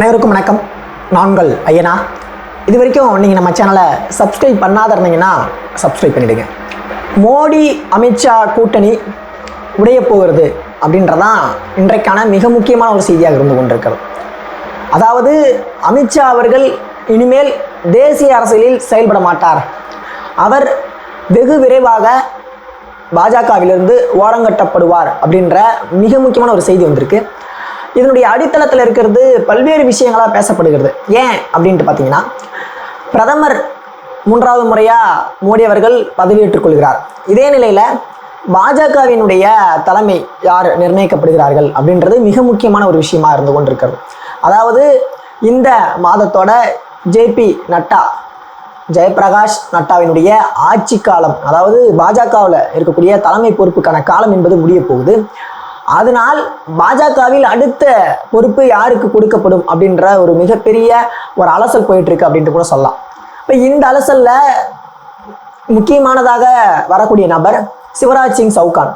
அனைவருக்கும் வணக்கம். நான்கள் ஐயனா. இது வரைக்கும் நீங்கள் நம்ம சேனலை சப்ஸ்கிரைப் பண்ணாத இருந்தீங்கன்னா சப்ஸ்கிரைப் பண்ணிவிடுங்க மோடி அமித்ஷா கூட்டணி உடைய போகிறது அப்படின்றதான் இன்றைக்கான மிக முக்கியமான ஒரு செய்தியாக இருந்து கொண்டிருக்கிறது. அதாவது அமித்ஷா அவர்கள் இனிமேல் தேசிய அரசியலில் செயல்பட மாட்டார். அவர் வெகு விரைவாக பாஜகவிலிருந்து ஓரங்கட்டப்படுவார் அப்படின்ற மிக முக்கியமான ஒரு செய்தி வந்திருக்கு. இதனுடைய அடித்தளத்தில் இருக்கிறது பல்வேறு விஷயங்களாக பேசப்படுகிறது. ஏன்? அப்படின்ட்டு பார்த்தீங்கன்னா பிரதமர் மூன்றாவது முறையாக மோடி அவர்கள் பதவியேற்றுக் கொள்கிறார். இதே நிலையில் பாஜகவினுடைய தலைமை யார் நிர்ணயிக்கப்படுகிறார்கள் அப்படின்றது மிக முக்கியமான ஒரு விஷயமா இருந்து கொண்டிருக்கிறது. அதாவது இந்த மாதத்தோட ஜேபி நட்டா ஜெயபிரகாஷ் நட்டாவினுடைய ஆட்சி காலம் அதாவது பாஜகவில் இருக்கக்கூடிய தலைமை பொறுப்புக்கான காலம் என்பது முடிய போகுது. அதனால் பாஜகவில் அடுத்த பொறுப்பு யாருக்கு கொடுக்கப்படும் அப்படின்ற ஒரு மிகப்பெரிய ஒரு அலசல் போயிட்டு இருக்கு அப்படின்ட்டு கூட சொல்லலாம். இப்போ இந்த அலசல்ல முக்கியமானதாக வரக்கூடிய நபர் சிவராஜ் சிங் சவுகான்.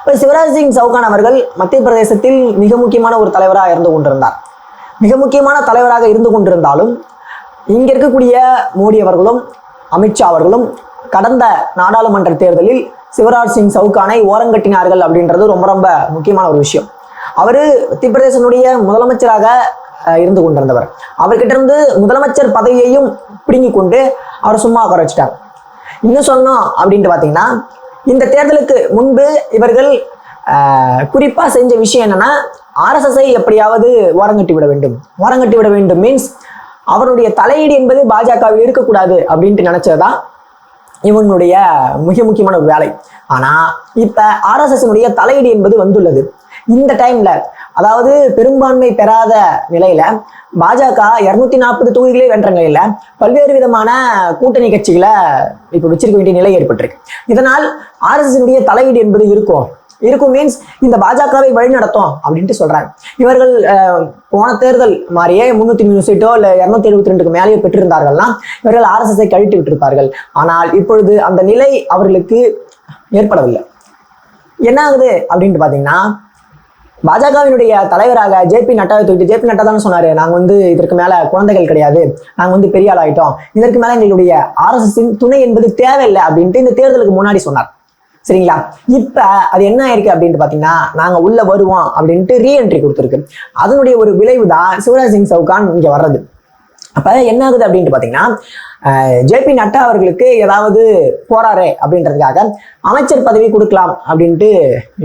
இப்போ சிவராஜ் சிங் சவுகான் அவர்கள் மத்திய பிரதேசத்தில் மிக முக்கியமான ஒரு தலைவராக இருந்து கொண்டிருந்தார். மிக முக்கியமான தலைவராக இருந்து கொண்டிருந்தாலும் இங்கே இருக்கக்கூடிய மோடி அவர்களும் அமித்ஷா அவர்களும் கடந்த நாடாளுமன்ற தேர்தலில் சிவராஜ் சிங் சவுகானை ஓரங்கட்டினார்கள் அப்படின்றது ரொம்ப ரொம்ப முக்கியமான ஒரு விஷயம். அவர் மத்திய பிரதேசனுடைய முதலமைச்சராக இருந்து கொண்டிருந்தவர். அவர்கிட்ட இருந்து முதலமைச்சர் பதவியையும் பிடுங்கி கொண்டு அவர் சும்மா உட்கார வச்சுட்டாங்க இன்னும் சொன்னோம் அப்படின்ட்டு பார்த்தீங்கன்னா இந்த தேர்தலுக்கு முன்பு இவர்கள் குறிப்பாக செஞ்ச விஷயம் என்னன்னா ஆர்எஸ்எஸ்ஐ எப்படியாவது ஓரங்கட்டி விட வேண்டும். ஓரங்கட்டி விட வேண்டும். மீன்ஸ் அவருடைய தலையீடு என்பது பாஜகவில் இருக்கக்கூடாது அப்படின்ட்டு நினைச்சதுதான் இவனுடைய மிக முக்கியமான வேலை. ஆனா இப்ப ஆர்எஸ்எஸ் தலையீடு என்பது வந்துள்ளது. இந்த டைம்ல அதாவது பெரும்பான்மை பெறாத நிலையில பாஜக இருநூத்தி நாற்பது தொகுதிகளே வென்ற நிலையில பல்வேறு விதமான கூட்டணி கட்சிகளை இப்ப வச்சிருக்க வேண்டிய நிலை ஏற்பட்டிருக்கு. இதனால் ஆர்எஸ்எஸ் தலையீடு என்பது இருக்கும். இருக்கும் மீன்ஸ் இந்த பாஜகவை வழிநடத்தும் அப்படின்ட்டு சொல்றாங்க. இவர்கள் போன தேர்தல் மாதிரியே முன்னூத்தி மூணு சீட்டோ இல்ல இருநூத்தி எழுபத்தி ரெண்டுக்கு மேலேயோ பெற்றிருந்தார்கள்னா இவர்கள் ஆர்எஸ்எஸ்ஐ கழித்து விட்டிருப்பார்கள். ஆனால் இப்பொழுது அந்த நிலை அவர்களுக்கு ஏற்படவில்லை. என்ன ஆகுது அப்படின்ட்டு பாத்தீங்கன்னா பாஜகவினுடைய தலைவராக ஜேபி நட்டாவை தூக்கிட்டு ஜேபி நட்டா தானே சொன்னாரு நாங்க வந்து இதற்கு மேல குழந்தைகள் கிடையாது நாங்க வந்து பெரிய ஆள் ஆயிட்டோம் இதற்கு மேல எங்களுடைய ஆர்எஸ்எஸ் துணை என்பது தேவையில்லை அப்படின்ட்டு இந்த தேர்தலுக்கு முன்னாடி சொன்னார். சரிங்களா? இப்ப அது என்ன ஆயிருக்கு அப்படின்ட்டு பாத்தீங்கன்னா நாங்க உள்ள வருவோம் அப்படின்ட்டு ரீஎன்ட்ரி கொடுத்துருக்கு. அதனுடைய ஒரு விளைவு தான் சிவராஜ் சிங் சவுகான் இங்க வர்றது. அப்ப என்ன ஆகுது அப்படின்ட்டு பாத்தீங்கன்னா ஜேபி நட்டா அவர்களுக்கு ஏதாவது போறாரு அப்படின்றதுக்காக அமைச்சர் பதவி கொடுக்கலாம் அப்படின்ட்டு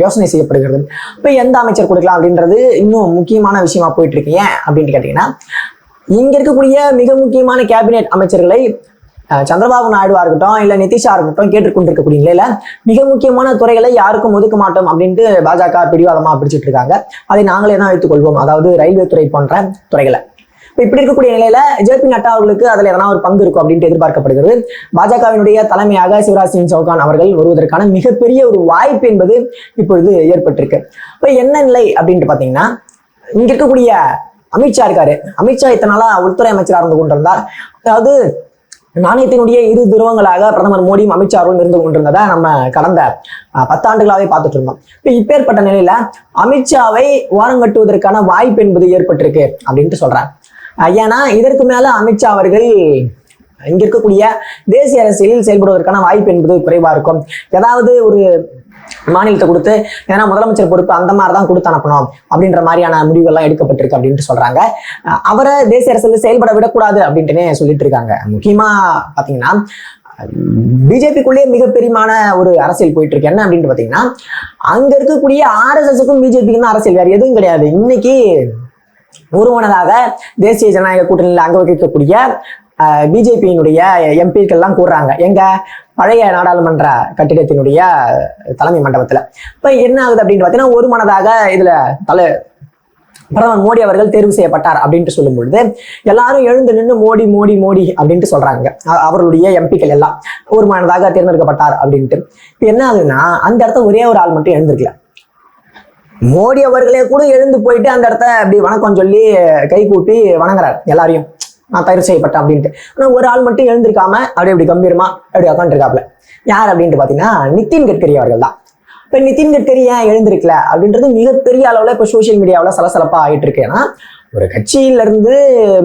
யோசனை செய்யப்படுகிறது. இப்போ எந்த அமைச்சர் கொடுக்கலாம் அப்படின்றது இன்னும் முக்கியமான விஷயமா போயிட்டு இருக்கு. ஏன் அப்படின்ட்டு கேட்டீங்கன்னா இங்க இருக்கக்கூடிய மிக முக்கியமான கேபினெட் அமைச்சர்களை சந்திரபாபு நாயுடுவா இருக்கட்டும் இல்ல நிதிஷா இருக்கட்டும் கேட்டுக்கொண்டிருக்கக்கூடிய நிலையில மிக முக்கியமான துறைகளை யாருக்கும் ஒதுக்க மாட்டோம் அப்படின்ட்டு பாஜக பிடிவாதமா பிடிச்சிட்டு இருக்காங்க. அதை நாங்களே தான் வைத்துக் கொள்வோம். அதாவது ரயில்வே துறை போன்ற துறைகளை. இப்ப இப்படி இருக்கக்கூடிய நிலையில ஜேபி நட்டா அவர்களுக்கு அதுல எதனா ஒரு பங்கு இருக்கும் அப்படின்ட்டு எதிர்பார்க்கப்படுகிறது. பாஜகவினுடைய தலைமையாக சிவராஜ் சிங் சௌகான் அவர்கள் வருவதற்கான மிகப்பெரிய ஒரு வாய்ப்பு என்பது இப்பொழுது ஏற்பட்டிருக்கு. இப்ப என்ன நிலை அப்படின்ட்டு பாத்தீங்கன்னா இங்க இருக்கக்கூடிய அமித்ஷா இருக்காரு. அமித்ஷா இத்தனால உள்துறை அமைச்சராக இருந்து கொண்டிருந்தார். அதாவது நாணயத்தினுடைய இரு துருவங்களாக பிரதமர் மோடியும் அமித்ஷா இருந்து கொண்டிருந்ததை நம்ம கடந்த பத்தாண்டுகளாகவே பத்தாண்டுகளாவே பார்த்துட்டு இருந்தோம். இப்ப இப்பேற்பட்ட நிலையில அமித்ஷாவை ஓரங்கட்டுவதற்கான வாய்ப்பு என்பது ஏற்பட்டிருக்கு அப்படின்ட்டு சொல்றேன் ஏன்னா இதற்கு மேல அமித்ஷா அவர்கள் இங்க இருக்கக்கூடிய தேசிய அரசியலில் செயல்படுவதற்கான வாய்ப்பு என்பது குறைவா இருக்கும். ஏதாவது ஒரு மாநிலத்தை கொடுத்து ஏன்னா முதலமைச்சர் பொறுப்பு அந்த மாதிரி தான் கொடுத்து அனுப்பணும் அப்படின்ற மாதிரியான முடிவுகள்லாம் எடுக்கப்பட்டிருக்கு அப்படின்ட்டு சொல்றாங்க. அவரை தேசிய அரசு செயல்பட விடக்கூடாது அப்படின்ட்டுனே சொல்லிட்டு இருக்காங்க. முக்கியமா பாத்தீங்கன்னா பிஜேபிக்குள்ளேயே மிகப்பெரியமான ஒரு அரசியல் போயிட்டு இருக்கு என்ன அப்படின்ட்டு பாத்தீங்கன்னா அங்க இருக்கக்கூடிய ஆர்எஸ்எஸ்க்கும் பிஜேபிக்கும் தான் அரசியல். வேற எதுவும் கிடையாது. இன்னைக்கு ஒருவனதாக தேசிய ஜனநாயக கூட்டணியில் அங்க வகிக்கக்கூடிய பிஜேபியினுடைய எம்பிக்கள்லாம் கூடுறாங்க எங்க? பழைய நாடாளுமன்ற கட்டிடத்தினுடைய தலைமை மண்டபத்துல. இப்ப என்ன ஆகுது அப்படின்னு பார்த்தீங்கன்னா ஒரு மனதாக இதுல தலை பிரதமர் மோடி அவர்கள் தேர்வு செய்யப்பட்டார் அப்படின்ட்டு சொல்லும் பொழுது எல்லாரும் எழுந்து நின்று மோடி மோடி மோடி அப்படின்ட்டு சொல்றாங்க. அவருடைய அவர்களுடைய எம்பிக்கள் எல்லாம். ஒரு மனதாக தேர்ந்தெடுக்கப்பட்டார் அப்படின்ட்டு. இப்ப என்ன ஆகுதுன்னா அந்த இடத்த ஒரே ஒரு ஆள் மட்டும் எழுந்திருக்கல. மோடி அவர்களே கூட எழுந்து போயிட்டு அந்த இடத்த அப்படி வணக்கம் சொல்லி கை கூட்டி வணங்குறார் எல்லாரையும். நான் தயார் செய்யப்பட்டேன் அப்படின்ட்டு. ஆனால் ஒரு ஆள் மட்டும் எழுந்திருக்காம அப்படியே இப்படி கம்பீரமா அப்படி உட்காந்துருக்காப்ல யார் அப்படின்ட்டு பாத்தீங்கன்னா நிதின் கட்கரி அவர்கள் தான். இப்ப நிதின் கட்கரி ஏன் எழுந்திருக்கல அப்படின்றது மிகப்பெரிய அளவுல இப்ப சோஷியல் மீடியாவில் சலசலப்பாக ஆயிட்டு இருக்கு. ஏன்னா ஒரு கட்சியில இருந்து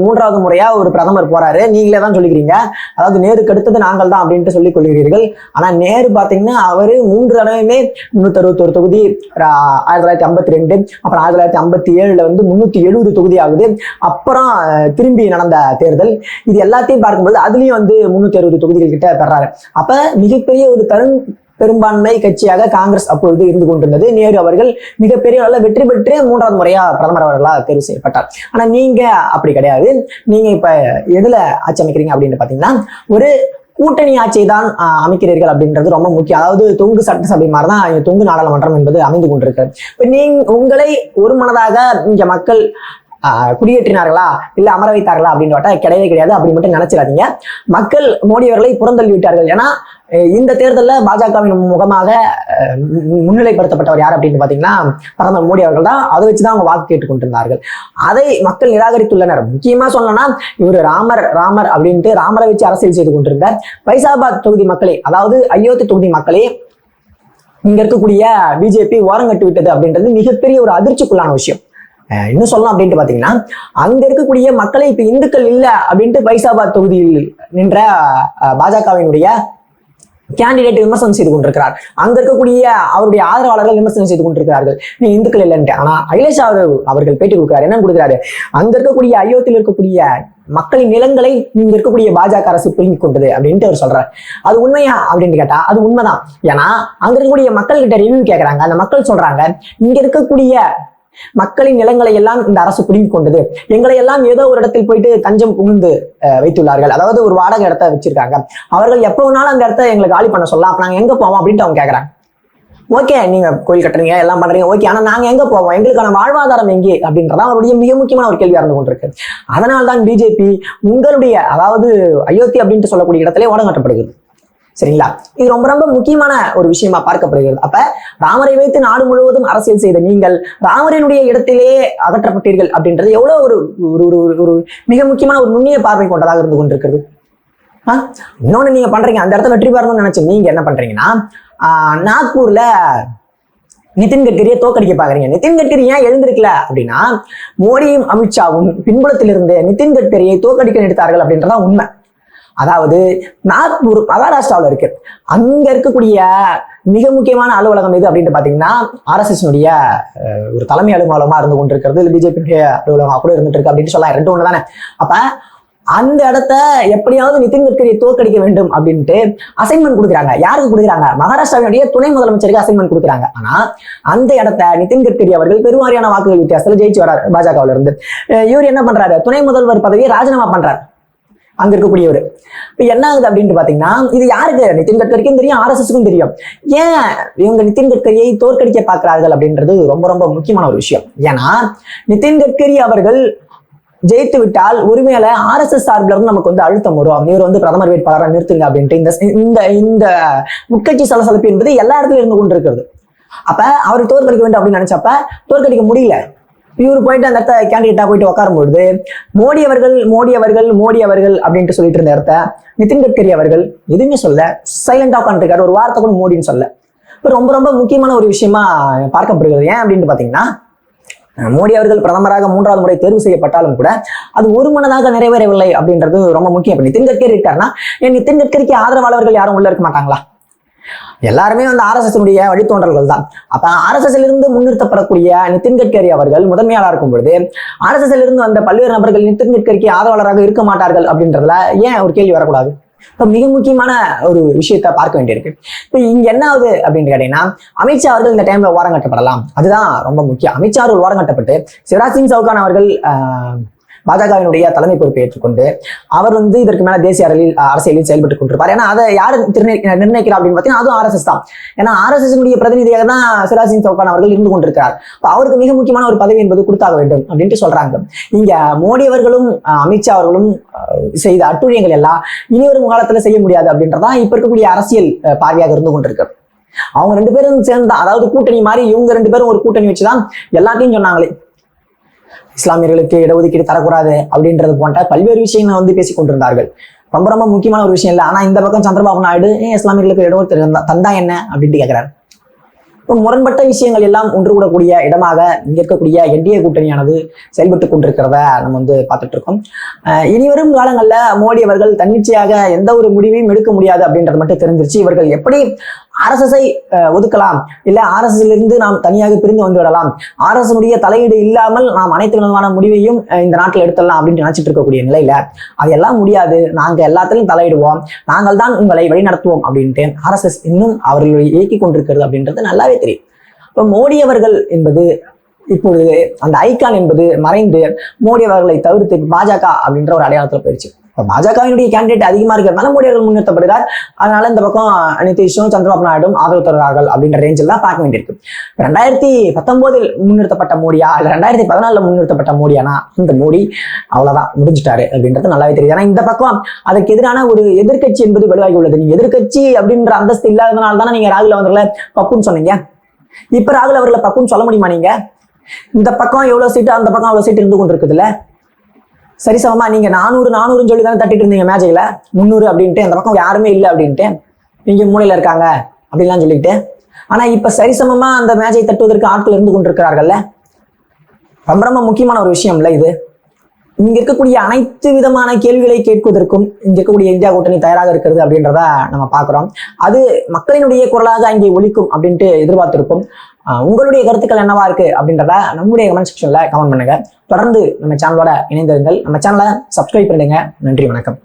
மூன்றாவது முறையா ஒரு பிரதமர் போறாரு. நீங்களே தான் சொல்லிக்கிறீங்க. அதாவது நேருக்கு அடுத்தது நாங்கள் தான் அப்படின்ட்டு சொல்லிக் கொள்கிறீர்கள். ஆனா நேரு பாத்தீங்கன்னா அவரு மூன்று தடவையுமே முன்னூத்தி அறுபத்தொரு தொகுதி ஆயிரத்தி தொள்ளாயிரத்தி ஐம்பத்தி ரெண்டு அப்புறம் ஆயிரத்தி தொள்ளாயிரத்தி ஐம்பத்தி ஏழுல வந்து முன்னூத்தி எழுபது தொகுதி ஆகுது. அப்புறம் திரும்பி நடந்த தேர்தல். இது எல்லாத்தையும் பார்க்கும்போது அதுலயும் வந்து முன்னூத்தி அறுபது தொகுதிகள் கிட்ட பெறாரு. அப்ப மிகப்பெரிய ஒரு தரும் பெரும்பான்மை கட்சியாக காங்கிரஸ் அப்பொழுது இருந்து கொண்டிருந்தது. நேரு அவர்கள் மிகப்பெரிய அளவில் வெற்றி பெற்று மூன்றாவது முறையா பிரதமர் அவர்களா தேர்வு செய்யப்பட்டார். ஆனா நீங்க அப்படி கிடையாது. நீங்க இப்ப எதுல ஆட்சி அமைக்கிறீங்க அப்படின்னு பாத்தீங்கன்னா ஒரு கூட்டணி ஆட்சியை தான் அமைக்கிறீர்கள் அப்படின்றது ரொம்ப முக்கியம். அதாவது தொங்கு சட்டசபை மாதிரி தான் தொங்கு நாடாளுமன்றம் என்பது அமைந்து கொண்டிருக்கு. இப்ப நீங்க உங்களை ஒரு மனதாக இங்க மக்கள் குடியேற்றினார்களா? இல்ல அமர வைத்தார்களா அப்படின்னு கிடையவே கிடையாது. அப்படி மட்டும் நினைச்சிடாதீங்க. மக்கள் மோடி அவர்களை புறந்தள்ளி விட்டார்கள். ஏன்னா இந்த தேர்தலில் பாஜகவின் முகமாக அஹ், முன்னிலைப்படுத்தப்பட்டவர் யார் அப்படின்னு பாத்தீங்கன்னா பிரதமர் மோடி அவர்கள் தான். அதை வச்சுதான் அவங்க வாக்கு கேட்டுக்கொண்டிருந்தார்கள் அதை மக்கள் நிராகரித்துள்ளனர். முக்கியமா சொல்லணும்னா இவர் ராமர் ராமர் அப்படின்ட்டு ராமரை வச்சு அரசியல் செய்து கொண்டிருந்த பைசாபாத் தொகுதி மக்களே அதாவது அயோத்தி தொகுதி மக்களே இங்க இருக்கக்கூடிய பிஜேபி ஓரங்கட்டு விட்டது அப்படின்றது மிகப்பெரிய ஒரு அதிர்ச்சிக்குள்ளான விஷயம். இன்னும் சொல்லலாம் அப்படின்ட்டு பாத்தீங்கன்னா அங்க இருக்கக்கூடிய மக்களை இப்ப இந்துக்கள் இல்ல அப்படின்ட்டு பைசாபாத் தொகுதியில் நின்ற பாஜகவினுடைய கேண்டிடேட் விமர்சனம் செய்து கொண்டிருக்கிறார். அங்க இருக்கக்கூடிய அவருடைய ஆதரவாளர்கள் விமர்சனம் செய்து கொண்டிருக்கிறார்கள். நீ இந்துக்கள் இல்லைன்ட்டு. ஆனா அகிலேஷ் அவர்கள் பேட்டி கொடுக்கிறார். என்ன கொடுக்கிறாரு? அங்க இருக்கக்கூடிய அயோத்தியில் இருக்கக்கூடிய மக்களின் நிலங்களை இங்க இருக்கக்கூடிய பாஜக அரசு பிடுங்கி கொண்டது அப்படின்ட்டு அவர் சொல்றாரு. அது உண்மையா அப்படின்னு கேட்டா அது உண்மைதான். ஏன்னா அங்க இருக்கக்கூடிய மக்கள் கிட்ட ரிவ்யூ கேட்கறாங்க அந்த மக்கள் சொல்றாங்க இங்க இருக்கக்கூடிய மக்களின் நிலங்களை எல்லாம் இந்த அரசு பிடுங்கி கொண்டது. எங்களை எல்லாம் ஏதோ ஒரு இடத்தில் போயிட்டு தஞ்சம் புகுந்து அஹ், வைத்துள்ளார்கள். அதாவது ஒரு வாடகை இடத்த வச்சிருக்காங்க. அவர்கள் எப்போ வேணாலும் அந்த இடத்த எங்களுக்கு காலி பண்ண சொல்லலாம். அப்ப நாங்க எங்க போவோம் அப்படின்ட்டு அவங்க கேக்குறாங்க. ஓகே நீங்க கோயில் கட்டுறீங்க எல்லாம் பண்றீங்க ஓகே. ஆனா நாங்க எங்க போவோம்? எங்களுக்கான வாழ்வாதாரம் எங்கே? அப்படின்றதான் அவருடைய மிக முக்கியமான ஒரு கேள்வி இருந்து கொண்டிருக்கு. அதனால்தான் பிஜேபி உங்களுடைய அதாவது அயோத்தி அப்படின்ட்டு சொல்லக்கூடிய இடத்திலே ஓடங்கட்டப்படுகிறது சரிங்களா? இது ரொம்ப ரொம்ப முக்கியமான ஒரு விஷயமா பார்க்கப்படுகிறது. அப்ப ராமரை வைத்து நாடு முழுவதும் அரசியல் செய்த நீங்கள் ராமரனுடைய இடத்திலே அகற்றப்பட்டீர்கள் அப்படின்றது எவ்வளவு ஒரு ஒரு ஒரு ஒரு- ஒரு மிக முக்கியமான ஒரு நுண்ணிய பார்வை கொண்டதாக இருந்து கொண்டிருக்கிறது. இன்னொன்னு நீங்க பண்றீங்க. அந்த இடத்துல வெற்றி பெறணும்னு நினைச்சு நீங்க என்ன பண்றீங்கன்னா ஆஹ், நாக்பூர்ல நிதின் கட்கரியை தோக்கடிக்க பாக்குறீங்க நிதின் கட்கரி ஏன் எழுந்திருக்கல அப்படின்னா மோடியும் அமித்ஷாவும் பின்புலத்திலிருந்து நிதின் கட்கரியை தோக்கடிக்க நினைத்தார்கள் அப்படின்றதான் உண்மை. அதாவது நாக்பூர் மகாராஷ்டிராவில் இருக்கு. அங்க இருக்கக்கூடிய மிக முக்கியமான அலுவலகம் எது அப்படின்னு பாத்தீங்கன்னா ஆர்எஸ்எஸ்னுடைய ஒரு தலைமை அலுவலகமா இருந்து கொண்டிருக்கிறது. இல்லை பிஜேபியுடைய அலுவலகமா கூட இருந்துட்டு இருக்கு அப்படின்னு சொல்லலாம். ரெண்டு ஒண்ணு தானே. அப்ப அந்த இடத்த எப்படியாவது நிதின் கட்கரியை தோற்கடிக்க வேண்டும் அப்படின்ட்டு அசைன்மெண்ட் கொடுக்குறாங்க. யாருக்கு கொடுக்குறாங்க? மகாராஷ்டிராவுடைய துணை முதலமைச்சருக்கு அசைன்மெண்ட் கொடுக்குறாங்க. ஆனா அந்த இடத்த நிதின் கட்கரி அவர்கள் பெருவாரியான வாக்குகள் வித்தியாசத்துல ஜெயிச்சு வராரு பாஜகவுல இருந்து. இவர் என்ன பண்றாரு? துணை முதல்வர் பதவியை ராஜினாமா பண்றாரு. அங்க இருக்கக்கூடியவர். இப்ப என்ன ஆகுது அப்படின்ட்டு பாத்தீங்கன்னா இது யாருக்கு? நிதின் கட்கரிக்கும் தெரியும் ஆர்எஸ்எஸ்க்கும் தெரியும். ஏன் இவங்க நிதின் கட்கரியை தோற்கடிக்க பார்க்கிறார்கள் அப்படின்றது ரொம்ப ரொம்ப முக்கியமான ஒரு விஷயம். ஏன்னா நிதின் கட்கரி அவர்கள் ஜெயித்து விட்டால் ஒருவேளை ஆர்எஸ்எஸ் சார்பில் இருந்து நமக்கு வந்து அழுத்தம் வரும். இவர் வந்து பிரதமர் வேட்பாளராக நிறுத்துங்க அப்படின்ட்டு இந்த இந்த இந்த உட்கட்சி சலசலப்பு என்பது எல்லா இடத்துலயும் இருந்து கொண்டு இருக்கிறது அப்ப அவர் தோற்கடிக்க வேண்டும் அப்படின்னு நினைச்சப்ப தோற்கடிக்க முடியல. இவர் போயிட்டு அந்த இடத்த கேண்டிடேட்டா போயிட்டு உட்காரும் பொழுது மோடி அவர்கள் மோடி அவர்கள் மோடி அவர்கள் அப்படின்ட்டு சொல்லிட்டு இருந்த இடத்த நிதின் கட்கரி அவர்கள் எதுவுமே சொல்ல சைலண்டா உட்காந்துருக்காரு ஒரு வார்த்தை கூட மோடின்னு சொல்ல. இப்போ ரொம்ப ரொம்ப முக்கியமான ஒரு விஷயமா பார்க்கப்படுகிறது ஏன் அப்படின்னு பாத்தீங்கன்னா மோடி அவர்கள் பிரதமராக மூன்றாவது முறை தேர்வு செய்யப்பட்டாலும் கூட அது ஒரு மனதாக நிறைவேறவில்லை அப்படின்றது ரொம்ப முக்கியம். நிதின் கட்கரி இருக்காருன்னா நிதின் கட்கரிக்கு ஆதரவாளர்கள் யாரும் உள்ள இருக்க மாட்டாங்களா? எல்லாருமே வந்து ஆர்எஸ்எஸ்னுடைய வழித்தோன்றல்கள் தான். அப்ப ஆர்எஸ்எஸ் இருந்து முன்னிறுத்தப்படக்கூடிய நிதின் கட்கரி அவர்கள் முதன்மையாளா இருக்கும் பொழுது ஆர்எஸ்எஸ் இருந்து வந்த பல்வேறு நபர்கள் நிதின் கட்கரிக்கு ஆதரவாளராக இருக்க மாட்டார்கள் அப்படின்றதுல ஏன் ஒரு கேள்வி வரக்கூடாது? இப்ப மிக முக்கியமான ஒரு விஷயத்த பார்க்க வேண்டியிருக்கு. இப்ப இங்க என்ன ஆகுது அப்படின்னு கேட்டீங்கன்னா அமித்ஷா அவர்கள் இந்த டைம்ல ஓரம் கட்டப்படலாம். அதுதான் ரொம்ப முக்கியம். அமித்ஷா அவர்கள் ஓரங்கட்டப்பட்டு சிவராஜ் சிங் சவுகான் அவர்கள் ஆஹ், பாஜகவினுடைய தலைமை பொறுப்பை ஏற்றுக்கொண்டு அவர் வந்து இதற்கு மேல தேசிய அரசியலில் அரசியலில் செயல்பட்டு கொண்டிருப்பார். ஏன்னா அதை யார் நிர்ணயிக்க- நிர்ணயிக்கிறா அப்படின்னு பார்த்தீங்கன்னா அதுவும் ஆர்எஸ்எஸ் தான். ஏன்னா ஆர்எஸ்எஸ் பிரதிநிதியாக தான் சிவராஜ் சிங் சௌகான் அவர்கள் இருந்து கொண்டிருக்கிறார். அவருக்கு மிக முக்கியமான ஒரு பதவி என்பது கொடுத்தாக வேண்டும் அப்படின்ட்டு சொல்றாங்க. இங்க மோடி அவர்களும் அஹ், அமித்ஷா அவர்களும் அஹ், செய்த அட்டுழியங்கள் எல்லாம் இனி வரும் காலத்துல செய்ய முடியாது அப்படின்றதான் இப்ப இருக்கக்கூடிய அரசியல் பார்வையாக இருந்து கொண்டிருக்கு. அவங்க ரெண்டு பேரும் சேர்ந்து அதாவது கூட்டணி மாதிரி இவங்க ரெண்டு பேரும் ஒரு கூட்டணி வச்சுதான் எல்லாத்தையும் சொன்னாங்களே. இஸ்லாமியர்களுக்கு இடஒதுக்கீடு தரக்கூடாது அப்படின்றது போன்ற பல்வேறு விஷயங்களை வந்து பேசிக் கொண்டிருந்தார்கள். ரொம்ப ரொம்ப முக்கியமான ஒரு விஷயம் இல்லை. ஆனா இந்த பக்கம் சந்திரபாபு நாயுடு ஏன் இஸ்லாமியர்களுக்கு இடஒதுக்கீடு தந்தா- என்ன? அப்படின்ட்டு கேட்கிறாரு இப்போ முரண்பட்ட விஷயங்கள் எல்லாம் ஒன்று கூடக்கூடிய இடமாக இங்கே இருக்கக்கூடிய என்டிஏ கூட்டணியானது செயல்பட்டு கொண்டிருக்கிறத நம்ம வந்து பார்த்துட்டு இருக்கோம். அஹ் இனி வரும் காலங்களில் மோடி அவர்கள் தன்னிச்சையாக எந்த ஒரு முடிவையும் எடுக்க முடியாது அப்படின்றது மட்டும் தெரிஞ்சிருச்சு. இவர்கள் எப்படி ஆர்எஸ்எஸ்ஐ ஒதுக்கலாம். இல்ல ஆர்எஸ்எஸ்ல இருந்து நாம் தனியாக பிரிந்து வந்து விடலாம். ஆர்எஸ் தலையீடு இல்லாமல் நாம் அனைத்து விதமான முடிவையும் இந்த நாட்டில் எடுத்துடலாம் அப்படின்னு நினைச்சிட்டு இருக்கக்கூடிய நிலையில அதெல்லாம் முடியாது. நாங்க எல்லாத்திலும் தலையிடுவோம். நாங்கள் தான் உங்களை வழிநடத்துவோம் அப்படின்ட்டு ஆர்எஸ்எஸ் இன்னும் அவர்களை இயக்கி கொண்டிருக்கிறது அப்படின்றது நல்லாவே தெரியும். இப்போ மோடி அவர்கள் என்பது இப்பொழுது அந்த ஐகான் என்பது மறைந்து மோடி அவர்களை தவிர்த்து பாஜக அப்படின்ற ஒரு அடையாளத்தில் போயிடுச்சு. பாஜகவினுடைய கேண்டிடேட் அதிகமா இருக்கிறதுனால மோடி அவர்கள் முன்னிறுத்தப்படுகிறார். அதனால இந்த பக்கம் நிதிஷும் சந்திரபாபு நாயுடும் ஆதரவு தருகிறார்கள் அப்படின்ற ரேஞ்சில் தான் பார்க்க வேண்டியிருக்கு. ரெண்டாயிரத்தி பத்தொன்பதில் முன்னிறுத்தப்பட்ட மோடியா இல்லை ரெண்டாயிரத்தி பதினாலுல முன்னிறுத்தப்பட்ட மோடியானா? இந்த மோடி அவ்வளவுதான் முடிஞ்சிட்டாரு அப்படின்றது நல்லாவே தெரியுது. ஆனா இந்த பக்கம் அதுக்கு எதிரான ஒரு எதிர்க்கட்சி என்பது வலுவாகி உள்ளது. நீங்க எதிர்க்கட்சி அப்படின்ற அந்தஸ்து இல்லாததுனால தானே நீங்க ராகுல் அவர்களை பப்புன்னு சொன்னீங்க. இப்ப ராகுல் அவர்களை பப்புன்னு சொல்ல முடியுமா நீங்க? இந்த பக்கம் எவ்வளவு சீட்டு அந்த பக்கம் அவ்வளவு சீட்டு இருந்து கொண்டு இருக்குதுல்ல சரி சமமா நீங்க நானூறு நானூறுன்னு சொல்லி தானே தட்டிட்டு இருந்தீங்க மேஜையில முந்நூறு அப்படின்ட்டு அந்த பக்கம் யாருமே இல்லை அப்படின்ட்டு நீங்க மூலையில இருக்காங்க அப்படின்லாம் சொல்லிட்டு ஆனா இப்ப சரிசமமா அந்த மேஜை தட்டுவதற்கு ஆட்கள் இருந்து கொண்டிருக்கிறார்கள்ல? ரொம்ப ரொம்ப முக்கியமான ஒரு விஷயம் இது. இங்க இருக்கக்கூடிய அனைத்து விதமான கேள்விகளை கேட்பதற்கும் இங்க இருக்கக்கூடிய இந்தியா கூட்டணி தயாராக இருக்கிறது அப்படின்றத நம்ம பாக்குறோம் அது மக்களினுடைய குரலாக அங்கே ஒலிக்கும் அப்படின்ட்டு எதிர்பார்த்திருக்கும் ஆஹ் உங்களுடைய கருத்துக்கள் என்னவா இருக்கு அப்படின்றத நம்முடைய கமெண்ட் செக்ஷன்ல கமெண்ட் பண்ணுங்க. தொடர்ந்து நம்ம சேனலோட இணைந்திருங்கள். நம்ம சேனலை சப்ஸ்கிரைப் பண்ணுங்க நன்றி வணக்கம்.